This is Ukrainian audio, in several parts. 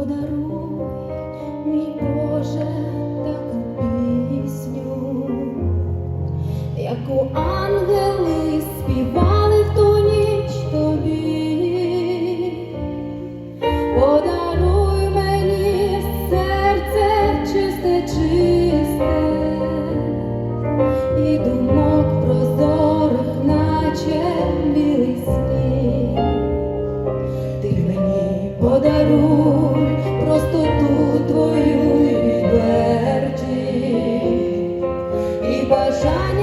подаруй, мій Боже, таку пісню, яку ангели співали в ту ніч тобі, подаруй мені серце чисте, і думок прозорих, наче білий сніг. Подаруй бажання,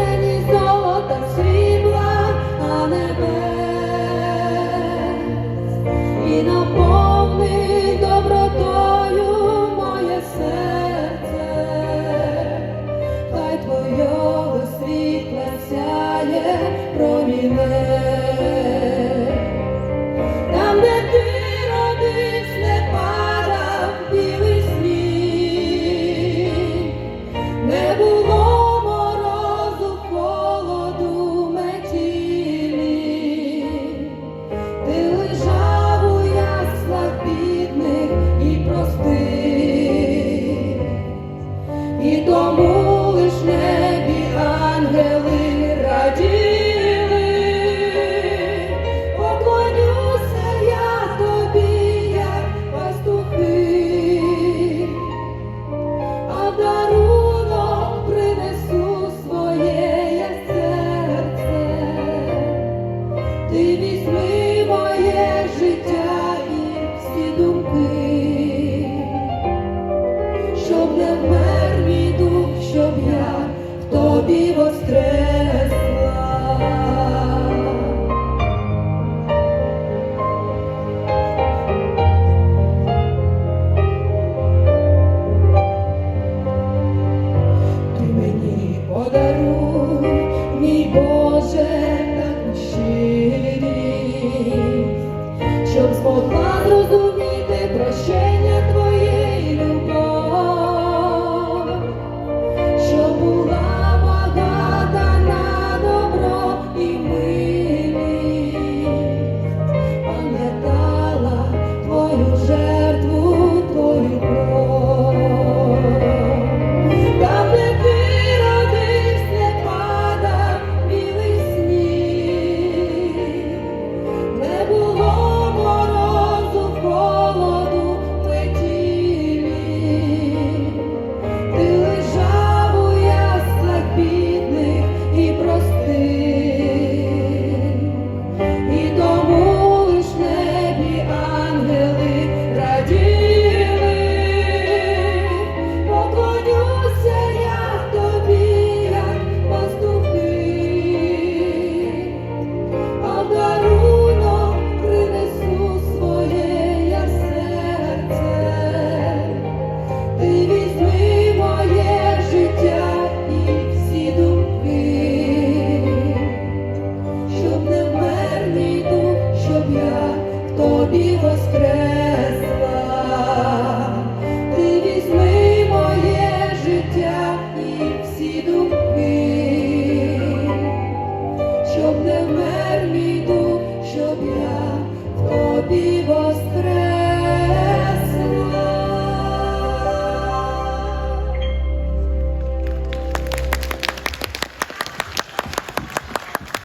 зрозуміти помер мій дух, щоб я в тобі.